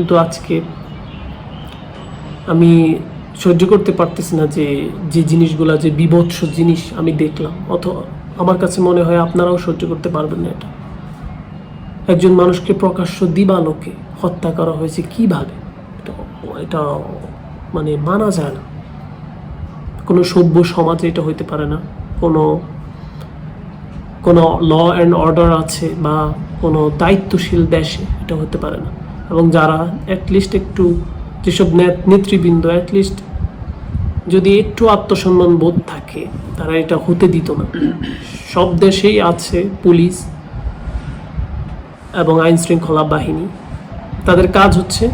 কিন্তু আজকে আমি সহ্য করতে পারতেছি না যে যে জিনিসগুলো, যে বিভৎস জিনিস আমি দেখলাম। অথবা আমার কাছে মনে হয় আপনারাও সহ্য করতে পারবেন না এটা। একজন মানুষকে প্রকাশ্য দিবালোকে হত্যা করা হয়েছে কীভাবে? এটা মানে মানা যায় না। কোনো সভ্য সমাজে এটা হইতে পারে না। কোনো কোনো ল অ্যান্ড অর্ডার আছে বা কোনো দায়িত্বশীল দেশে এটা হতে পারে না। এবং যারা অ্যাটলিস্ট একটু যেসব নেত- নেতৃবৃন্দ অ্যাটলিস্ট যদি একটু আত্মসম্মান বোধ থাকে, তারা এটা হতে দিত না। সব দেশেই আছে পুলিশ এবং আইন শৃঙ্খলা বাহিনী। তাদের কাজ হচ্ছে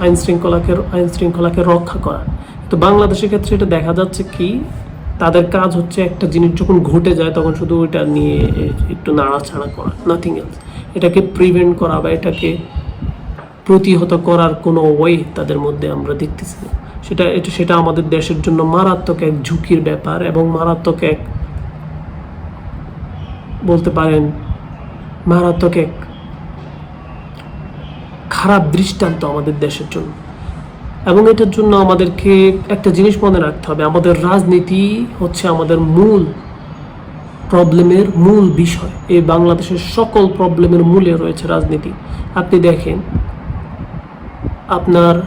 আইন শৃঙ্খলাকে আইন শৃঙ্খলাকে রক্ষা করা। তো বাংলাদেশের ক্ষেত্রে এটা দেখা যাচ্ছে কি, তাদের কাজ হচ্ছে একটা জিনিস যখন ঘটে যায়, তখন শুধু ওইটা নিয়ে একটু নাড়াচাড়া করা নাথিং এলস এটাকে প্রিভেন্ট করা বা এটাকে প্রতিহত করার কোনো ওয়ে তাদের মধ্যে আমরা দেখতেছি সেটা এটা সেটা আমাদের দেশের জন্য মারাত্মক এক ঝুঁকির ব্যাপার এবং মারাত্মক এক বলতে পারেন মারাত্মক এক খারাপ দৃষ্টান্ত আমাদের দেশের জন্য। এবং এটার জন্য আমাদেরকে একটা জিনিস মনে রাখতে হবে, আমাদের রাজনীতি হচ্ছে আমাদের মূল প্রবলেমের মূল বিষয়। এই বাংলাদেশের সকল প্রবলেমের মূলে রয়েছে রাজনীতি। আপনি দেখেন আপনার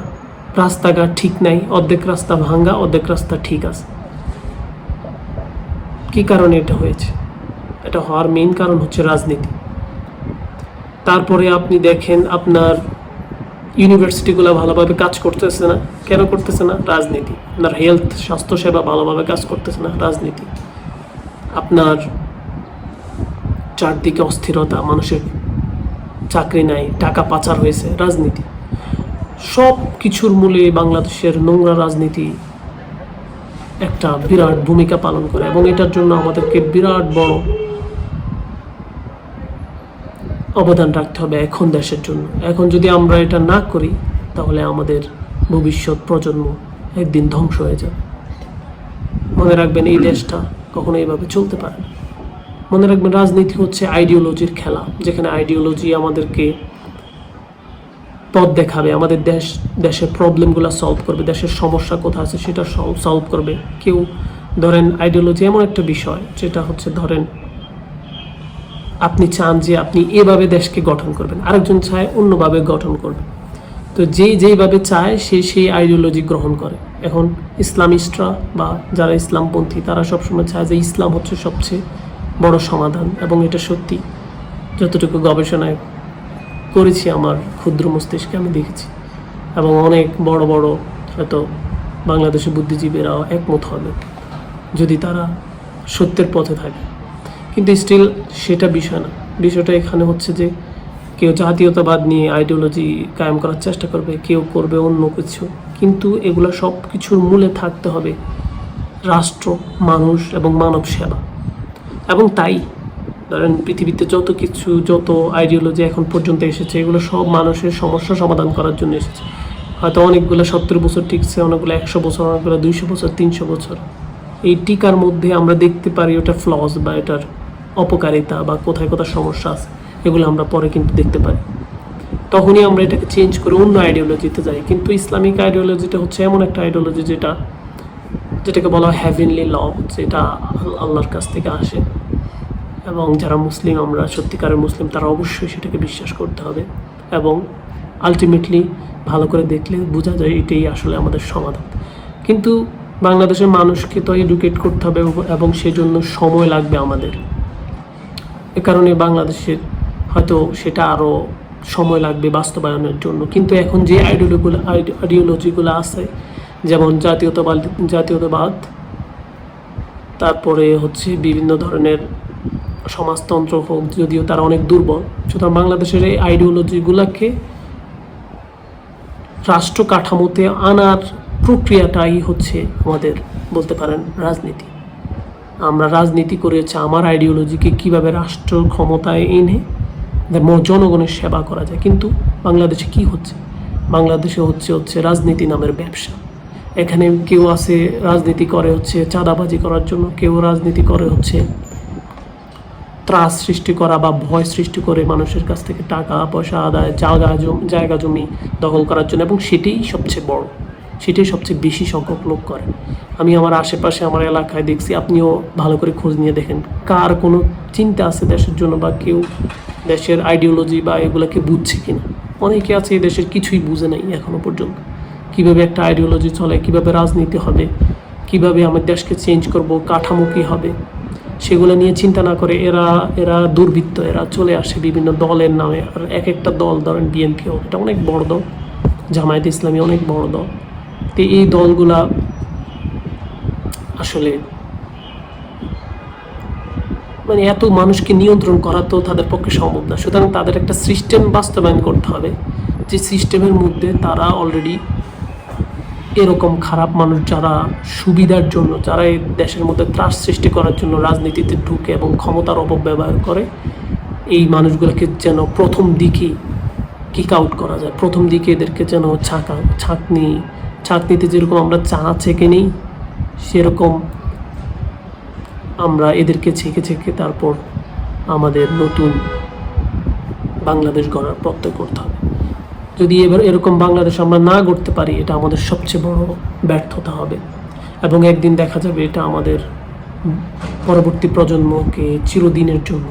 রাস্তাঘাট ঠিক নাই, অর্ধেক রাস্তা ভাঙ্গা, অর্ধেক রাস্তা ঠিক আছে। কি কারণে এটা হয়েছে? এটা হওয়ার মেইন কারণ হচ্ছে রাজনীতি। তারপরে আপনি দেখেন আপনার ইউনিভার্সিটিগুলো ভালোভাবে কাজ করতেছে না। কেন করতেছে না? রাজনীতি। আপনার হেলথ স্বাস্থ্যসেবা ভালোভাবে কাজ করতেছে না। রাজনীতি। আপনার চারদিকে অস্থিরতা, মানুষের চাকরি নাই, টাকা পাচার হয়েছে। রাজনীতি। সব কিছুর মূলে বাংলাদেশের নোংরা রাজনীতি একটা বিরাট ভূমিকা পালন করে এবং এটার জন্য আমাদেরকে বিরাট বড় অবদান রাখতে হবে এখন দেশের জন্য। এখন যদি আমরা এটা না করি, তাহলে আমাদের ভবিষ্যৎ প্রজন্ম একদিন ধ্বংস হয়ে যাবে। মনে রাখবেন এই দেশটা কখনো এইভাবে চলতে পারে না। মনে রাখবেন রাজনীতি হচ্ছে আইডিওলজির খেলা, যেখানে আইডিওলজি আমাদেরকে পথ দেখাবে, আমাদের দেশ, দেশের প্রবলেমগুলো সলভ করবে, দেশের সমস্যা কোথায় আছে সেটা সলভ করবে। কেউ ধরেন আইডিওলজি এমন একটা বিষয়, যেটা হচ্ছে ধরেন আপনি চান যে আপনি এভাবে দেশকে গঠন করবেন, আরেকজন চায় অন্যভাবে গঠন করবে। তো যেই, যেইভাবে চায়, সে সেই আইডিওলজি গ্রহণ করে। এখন ইসলামিস্টরা বা যারা ইসলামপন্থী, তারা সবসময় চায় যে ইসলাম হচ্ছে সবচেয়ে বড় সমাধান, এবং এটা সত্যি। যতটুকু গবেষণায় করেছি আমার ক্ষুদ্র মস্তিষ্কে আমি দেখেছি। এবং অনেক বড় বড় হয়তো বাংলাদেশের বুদ্ধিজীবীরাও একমত হবে, যদি তারা সত্যের পথে থাকে। কিন্তু স্টিল সেটা বিষয় না। বিষয়টা এখানে হচ্ছে যে, কেউ জাতীয়তাবাদ নিয়ে আইডিওলজি কায়েম করার চেষ্টা করবে, কেউ করবে অন্য কিছু। কিন্তু এগুলো সব কিছুর মূলে থাকতে হবে রাষ্ট্র, মানুষ এবং মানব সেবা। এবং তাই ধরেন পৃথিবীতে যত কিছু, যত আইডিওলজি এখন পর্যন্ত এসেছে, এগুলো সব মানুষের সমস্যা সমাধান করার জন্য এসেছে। হয়তো অনেকগুলো সত্তর বছর টিকছে, অনেকগুলো একশো বছর, অনেকগুলো দুইশো বছর, তিনশো বছর। এই টিকার মধ্যে আমরা দেখতে পারি ওটা ফ্লস বা এটার অপকারিতা বা কোথায় কোথায় সমস্যা আছে। এগুলো আমরা পরে কিন্তু দেখতে পারি। তখনই আমরা এটাকে চেঞ্জ করে অন্য আইডিওলজিতে যাই। কিন্তু ইসলামিক আইডিওলজিটা হচ্ছে এমন একটা আইডিওলজি যেটা, যেটাকে বলা হয় হ্যাভেনলি ল যেটা আল্লাহর কাছ থেকে আসে। এবং যারা মুসলিম, আমরা সত্যিকারের মুসলিম, তারা অবশ্যই সেটাকে বিশ্বাস করতে হবে এবং আলটিমেটলি ভালো করে দেখলে বোঝা যায় এটাই আসলে আমাদের সমাধান। কিন্তু বাংলাদেশের মানুষকে তো এডুকেট করতে হবে এবং সেজন্য সময় লাগবে আমাদের। এ কারণে বাংলাদেশের হয়তো সেটা আরও সময় লাগবে বাস্তবায়নের জন্য। কিন্তু এখন যে আইডিওলজিগুলো আইডিওলজিগুলো আছে, যেমন জাতীয়তাবাদ জাতীয়তাবাদ, তারপরে হচ্ছে বিভিন্ন ধরনের সমাজতন্ত্র হোক, যদিও তারা অনেক দুর্বল, সুতরাং বাংলাদেশের এই আইডিওলজিগুলোকে রাষ্ট্র কাঠামোতে আনার প্রক্রিয়াটাই হচ্ছে আমাদের বলতে পারেন রাজনীতি। আমরা রাজনীতি করেছি, আমার আইডিওলজিকে কীভাবে রাষ্ট্র ক্ষমতায় এনে জনগণের সেবা করা যায়। কিন্তু বাংলাদেশে কি হচ্ছে? বাংলাদেশে হচ্ছে হচ্ছে রাজনীতি নামের ব্যবসা। এখানে কেউ আছে রাজনীতি করে হচ্ছে, চাঁদাবাজি করার জন্য কেউ রাজনীতি করে হচ্ছে ত্রাস সৃষ্টি করা বা ভয় সৃষ্টি করে মানুষের কাছ থেকে টাকা, পয়সা, আদায় জায়গা জায়গা, জমি দখল করার জন্য এবং সেটাই সবচেয়ে বড় সেটাই সবচেয়ে বেশি সংখ্যক লোক করে। আমি আমার আশেপাশে, আমার এলাকায় দেখছি, আপনিও ভালো করে খোঁজ নিয়ে দেখেন। কার কোনো চিন্তা আছে দেশের জন্য বা কেউ দেশের আইডিওলজি বা এগুলোকে বুঝছে কিনা? অনেকে আছে এই দেশের কিছুই বুঝে নাই এখনও পর্যন্ত। কীভাবে একটা আইডিওলজি চলে, কীভাবে রাজনীতি হবে, কীভাবে আমার দেশকে চেঞ্জ করব, কাঠামো কী হবে সেগুলো নিয়ে চিন্তা না করে এরা এরা দুর্বৃত্ত, এরা চলে আসে বিভিন্ন দলের নামে। আর এক একটা দল ধরেন বিএনপিও এটা অনেক বড় দল, জামায়াত ইসলামী অনেক বড় দল। তো এই দলগুলা আসলে মানে এত মানুষকে নিয়ন্ত্রণ করা তো তাদের পক্ষে সম্ভব না। সুতরাং তাদের একটা সিস্টেম বাস্তবায়ন করতে হবে। যে সিস্টেমের মধ্যে তারা অলরেডি এরকম খারাপ মানুষ যারা সুবিধার জন্য, যারা এই দেশের মধ্যে ত্রাস সৃষ্টি করার জন্য রাজনীতিতে ঢুকে এবং ক্ষমতার অপব্যবহার করে, এই মানুষগুলোকে যেন প্রথম দিকেই কিক আউট করা যায়। প্রথম দিকে এদেরকে যেন ছাঁকা, ছাঁকনি, ছাঁকনিতে যেরকম আমরা চা ছেঁকে নিই, সেরকম আমরা এদেরকে ছেঁকে ছেঁকে তারপর আমাদের নতুন বাংলাদেশ গড়ার প্রত্যয় করতে হবে। যদি এবার এরকম বাংলাদেশ আমরা না করতে পারি, এটা আমাদের সবচেয়ে বড় ব্যর্থতা হবে। এবং একদিন দেখা যাবে এটা আমাদের পরবর্তী প্রজন্মকে চিরদিনের জন্য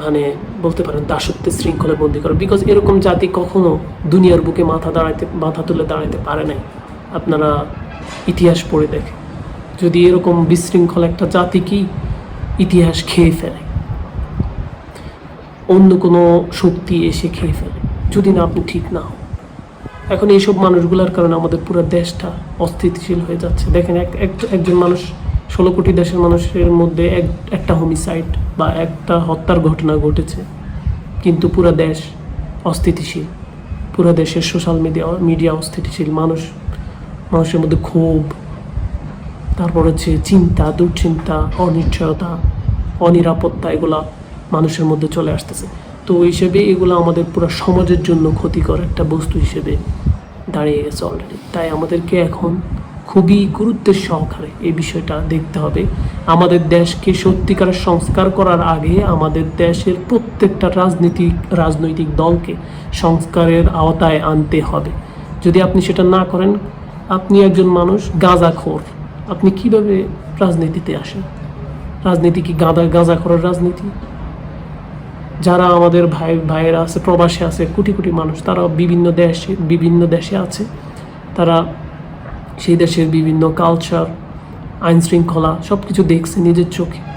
মানে বলতে পারেন দাসত্বের শৃঙ্খলা বন্দি করে বিকজ এরকম জাতি কখনো দুনিয়ার বুকে মাথা দাঁড়াইতে, মাথা তুলে দাঁড়াইতে পারে নাই। আপনারা ইতিহাস পড়ে দেখে যদি এরকম বিশৃঙ্খল একটা জাতি কি ইতিহাস খেয়ে ফেলে। অন্য কোনো শক্তি এসে খেয়ে ফেলে, যদি না আপনি ঠিক না হন। এখন এইসব মানুষগুলোর কারণে আমাদের পুরো দেশটা অস্থিতিশীল হয়ে যাচ্ছে। দেখেন এক এক- একজন মানুষ, ষোলো কোটি দেশের মানুষের মধ্যে এক একটা হোমিসাইড বা একটা হত্যার ঘটনা ঘটেছে। কিন্তু পুরো দেশ অস্থিতিশীল। পুরো দেশের সোশ্যাল মিডিয়া মিডিয়া অস্থিতিশীল। মানুষ মানুষের মধ্যে ক্ষোভ। তারপর হচ্ছে চিন্তা, দুশ্চিন্তা, অনিশ্চয়তা, অনিরাপত্তা, এগুলা মানুষের মধ্যে চলে আসতেছে। তো ওই হিসেবে এগুলো আমাদের পুরো সমাজের জন্য ক্ষতিকর একটা বস্তু হিসেবে দাঁড়িয়ে গেছে অলরেডি তাই আমাদেরকে এখন খুবই গুরুত্বের সহকারে এই বিষয়টা দেখতে হবে। আমাদের দেশকে সত্যিকারের সংস্কার করার আগে আমাদের দেশের প্রত্যেকটা রাজনীতিক রাজনৈতিক দলকে সংস্কারের আওতায় আনতে হবে। যদি আপনি সেটা না করেন, আপনি একজন মানুষ গাঁজাখোর আপনি কীভাবে রাজনীতিতে আসেন? রাজনীতি কি গাঁদা গাঁজাখোরের রাজনীতি? যারা আমাদের ভাই, ভাইয়েরা আছে, প্রবাসী আছে, কোটি কোটি মানুষ তারা বিভিন্ন দেশে বিভিন্ন দেশে আছে। তারা সেই দেশের বিভিন্ন কালচার আইন শৃঙ্খলা সব কিছু দেখছে নিজের চোখে।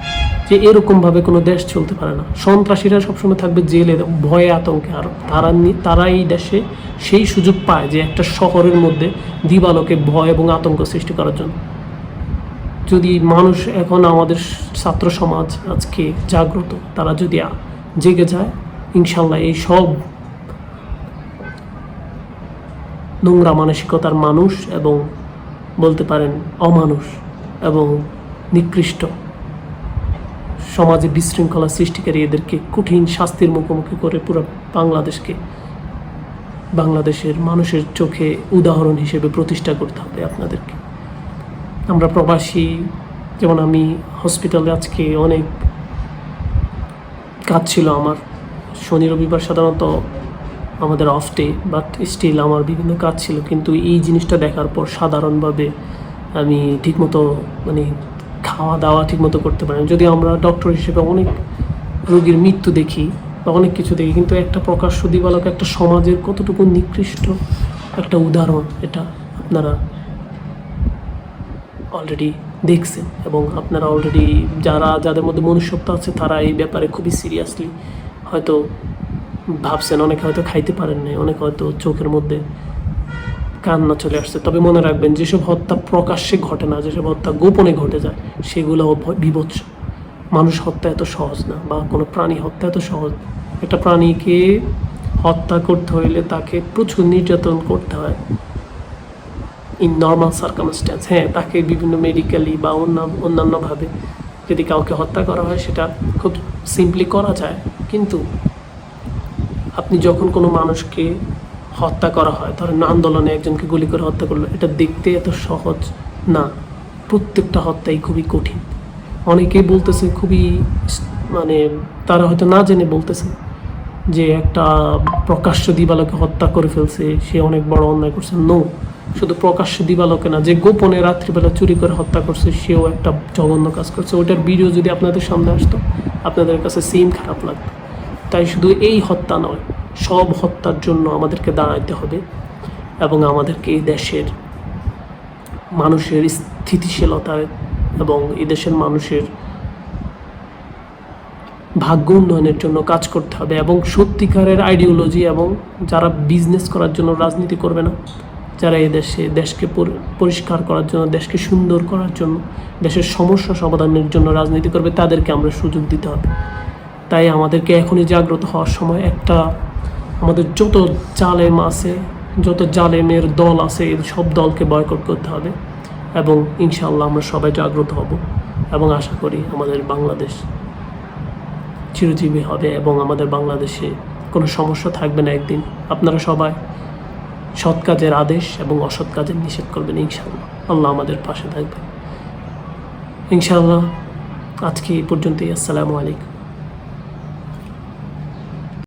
যে এরকমভাবে কোনো দেশ চলতে পারে না। সন্ত্রাসীরা সবসময় থাকবে জেলে, ভয়ে আতঙ্কে। আর তারা তারা এই দেশে সেই সুযোগ পায় যে একটা শহরের মধ্যে দিবালোকে ভয় এবং আতঙ্ক সৃষ্টি করার জন্য। যদি মানুষ এখন আমাদের ছাত্র সমাজ আজকে জাগ্রত, তারা যদি জেগে যায়। ইনশাল্লাহ এই সব নোংরা মানসিকতার মানুষ এবং বলতে পারেন অমানুষ এবং নিকৃষ্ট সমাজে বিশৃঙ্খলা সৃষ্টিকারী এদেরকে কঠিন শাস্তির মুখোমুখি করে পুরো বাংলাদেশকে, বাংলাদেশের মানুষের চোখে উদাহরণ হিসেবে প্রতিষ্ঠা করতে হবে আপনাদেরকে। আমরা প্রবাসী, যেমন আমি হসপিটালে আজকে অনেক কাজ ছিল আমার শনি, রবিবার সাধারণত আমাদের অফ ডে বাট স্টিল আমার বিভিন্ন কাজ ছিল কিন্তু এই জিনিসটা দেখার পর সাধারণভাবে আমি ঠিকমতো মানে খাওয়া দাওয়া ঠিকমতো করতে পারি। যদি আমরা ডক্টর হিসেবে অনেক রোগীর মৃত্যু দেখি বা অনেক কিছু দেখি, কিন্তু একটা প্রকাশ্য দিবালক, একটা সমাজের কতটুকু নিকৃষ্ট একটা উদাহরণ, এটা আপনারা অলরেডি দেখছেন এবং আপনারা অলরেডি যারা, যাদের মধ্যে মনুষ্যত্ব আছে, তারা এই ব্যাপারে খুবই সিরিয়াসলি হয়তো ভাবছেন, অনেকে হয়তো খাইতে পারেন নাই, অনেকে হয়তো চোখের মধ্যে কান্না চলে আসছে। তবে মনে রাখবেন, যেসব হত্যা প্রকাশ্যে ঘটে না, যেসব হত্যা গোপনে ঘটে যায়, সেগুলো বিভৎস। মানুষ হত্যা এত সহজ না, বা কোনো প্রাণী হত্যা এত সহজ একটা প্রাণীকে হত্যা করতে হইলে তাকে প্রচুর নির্যাতন করতে হয়। ইন নর্মাল সার্কামস্ট্যান্স হ্যাঁ তাকে বিভিন্ন মেডিকেলি বা অন্য, অন্যান্যভাবে যদি কাউকে হত্যা করা হয়, সেটা খুব সিম্পলি করা যায়। কিন্তু আপনি যখন কোনো মানুষকে হত্যা করা হয়, ধরেন আন্দোলনে একজনকে গুলি করে হত্যা করল, এটা দেখতে এত সহজ না। প্রত্যেকটা হত্যাই খুবই কঠিন। অনেকেই বলতেছে খুবই মানে তারা হয়তো না জেনে বলতেছে যে একটা প্রকাশ্য দিবালোকে হত্যা করে ফেলছে, সে অনেক বড় অন্যায় করছে। নো শুধু প্রকাশ্য দিবালোকে না, যে গোপনে রাত্রিবেলা চুরি করে হত্যা করছে, সেও একটা জঘন্য কাজ করছে। ওইটার ভিডিও যদি আপনাদের সামনে আসতো, আপনাদের কাছে সেম খারাপ লাগতো। তাই শুধু এই হত্যা নয়, সব হত্যার জন্য আমাদেরকে দাঁড়াইতে হবে এবং আমাদেরকে এই দেশের মানুষের স্থিতিশীলতায় এবং এই দেশের মানুষের ভাগ্য উন্নয়নের জন্য কাজ করতে হবে এবং সত্যিকারের আইডিওলজি এবং যারা বিজনেস করার জন্য রাজনীতি করবে না যারা এই দেশে, দেশকে পরিষ্কার করার জন্য, দেশকে সুন্দর করার জন্য, দেশের সমস্যা সমাধানের জন্য রাজনীতি করবে, তাদেরকে আমরা সুযোগ দিতে হবে। তাই আমাদেরকে এখনই জাগ্রত হওয়ার সময় একটা, আমাদের যত জালেম আছে, যত জালেমের দল আছে, এই সব দলকে বয়কট করতে হবে এবং ইনশাআল্লাহ আমরা সবাই জাগ্রত হব এবং আশা করি আমাদের বাংলাদেশ চিরজীবী হবে এবং আমাদের বাংলাদেশে কোনো সমস্যা থাকবে না একদিন। আপনারা সবাই সৎ কাজের আদেশ এবং অসৎ কাজের নিষেধ করবেন ইনশাআল্লাহ। আল্লাহ আমাদের পাশে থাকবে ইনশাআল্লাহ, আজকে এই পর্যন্তই। আসসালামু আলাইকুম।